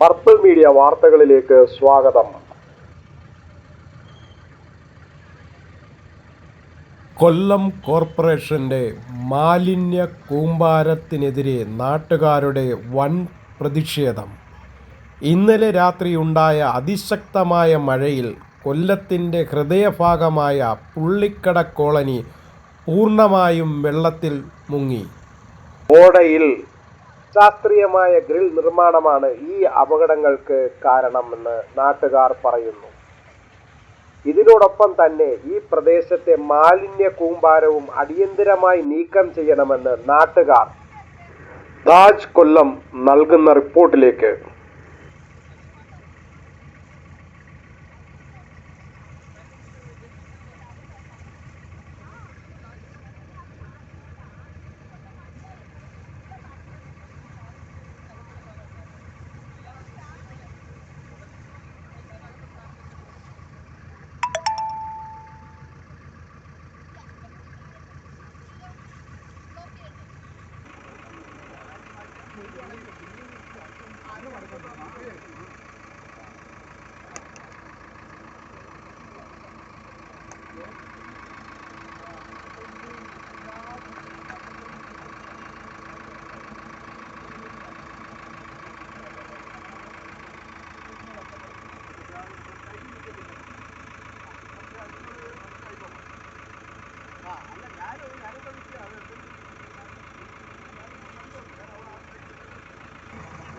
Purple media വാർത്തകളിലേക്ക് സ്വാഗതം. കൊല്ലം കോർപ്പറേഷന്റെ മാലിന്യ കൂമ്പാരത്തിനെതിരെ നാട്ടുകാരുടെ വൻ പ്രതിഷേധം. ഇന്നലെ രാത്രിയുണ്ടായ അതിശക്തമായ മഴയിൽ കൊല്ലത്തിന്റെ ഹൃദയഭാഗമായ പുള്ളിക്കട കോളനി പൂർണമായും വെള്ളത്തിൽ മുങ്ങി. ഓടയിൽ ശാസ്ത്രീയമായ ഗ്രിൽ നിർമ്മാണമാണ് ഈ അപകടങ്ങൾക്ക് കാരണമെന്ന് നാട്ടുകാർ പറയുന്നു. ഇതിനോടൊപ്പം തന്നെ ഈ പ്രദേശത്തെ മാലിന്യ കൂമ്പാരവും അടിയന്തിരമായി നീക്കം ചെയ്യണമെന്ന് നാട്ടുകാർ. താജ് കൊല്ലം നൽകുന്ന റിപ്പോർട്ടിലേക്ക് രാത്രി ആ-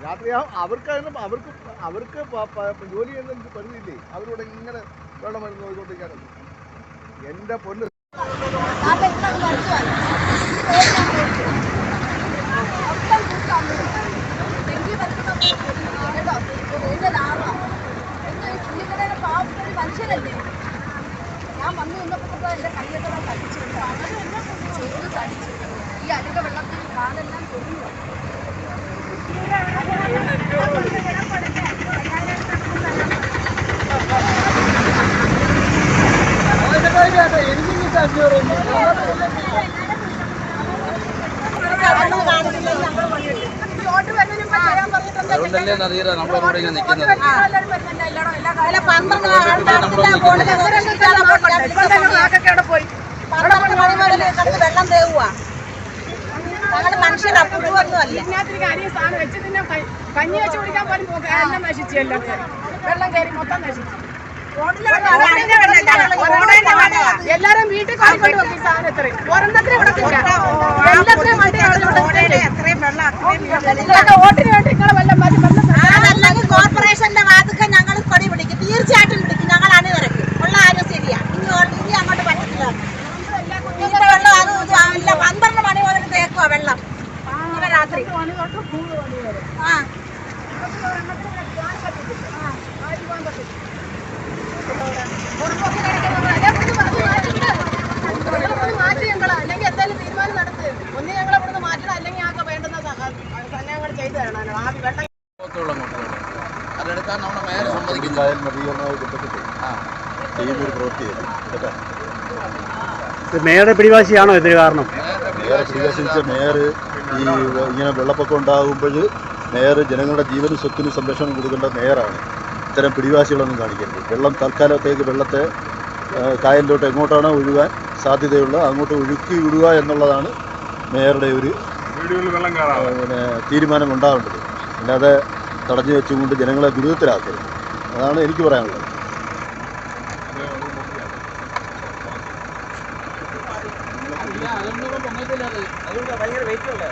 അവർക്ക് അതിന് അവർക്ക് അവർക്ക് ജോലി ചെയ്യുന്ന പരിധിയില്ലേ? അവരോട് ഇങ്ങനെ വെള്ളം വരുന്ന നോക്കിക്കൊണ്ടിരിക്കാനും എന്റെ പൊന്ന്. ഞാൻ വന്നു നിന്നപ്പോ എന്റെ കയ്യൊക്കെ തടിച്ചിട്ടുണ്ട് ചെറുത് തടിച്ചു ഈ അഴുക വെള്ളത്തിൽ കാലെല്ലാം കൊള്ളുക അതുകൊണ്ടല്ലേ നദീര നമ്മളിവിടെ ഇങ്ങനെ നിൽക്കുന്നത്. വെള്ളം തേവുക ഞങ്ങളുടെ മനുഷ്യരാ പുഴുവൊന്നുമല്ല ഇതിനകത്തൊരു കാര്യം സാധനം വെച്ച് പിന്നെ ക- കഞ്ഞി വെച്ച് കുടിക്കാൻ പോലും പോക- എല്ലാം നശിച്ചു. എല്ലാം വെള്ളം കയറി മൊത്തം നശിച്ചു. എല്ലാരും വീട്ടിൽ കൊണ്ടുകൊണ്ട് വെക്കും ഈ സാധനം ഇത്രയും. ഒരെണ്ണത്തിന് വിടത്തില്ല എല്ലാത്തിനും വണ്ടി ഓട്ടിന് വേണ്ടി നിങ്ങളെ വല്ല മതി. അതെടുക്കാൻ നമ്മുടെ ചെയ്യുന്നൊരു ഇത് മേയറുടെ പിടിവാശിയാണോ ഇതിന് കാരണം? സ്വീകരിച്ച മേയർ ഈ ഇങ്ങനെ വെള്ളപ്പൊക്കം ഉണ്ടാകുമ്പോൾ മേയർ ജനങ്ങളുടെ ജീവനും സ്വത്തിനും സംരക്ഷണം കൊടുക്കേണ്ട മേയറാണ്. ഇത്തരം പിടിവാശികളൊന്നും കാണിക്കരുത്. വെള്ളം തൽക്കാലത്തേക്ക് വെള്ളത്തെ കായലിലോട്ട് എങ്ങോട്ടാണോ ഒഴുകാൻ സാധ്യതയുള്ള അങ്ങോട്ട് ഒഴുക്കി വിടുക എന്നുള്ളതാണ് മേയറുടെ ഒരു പിന്നെ തീരുമാനം ഉണ്ടാവേണ്ടത് അല്ലാതെ തടഞ്ഞു വെച്ചുകൊണ്ട് ജനങ്ങളെ ദുരിതത്തിലാക്കരുത്. അതാണ് എനിക്ക് പറയാനുള്ളത്. അതൊന്നും പൊങ്ങത്തില്ല അത് അതുകൊണ്ട് ഭയങ്കര വെയിറ്റ് ഉള്ള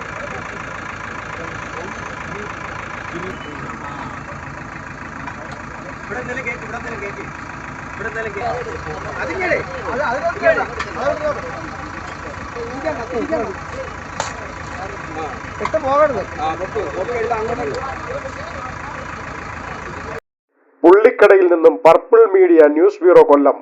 പുള്ളിക്കടയിൽ നിന്നും purple media news bureau Kollam.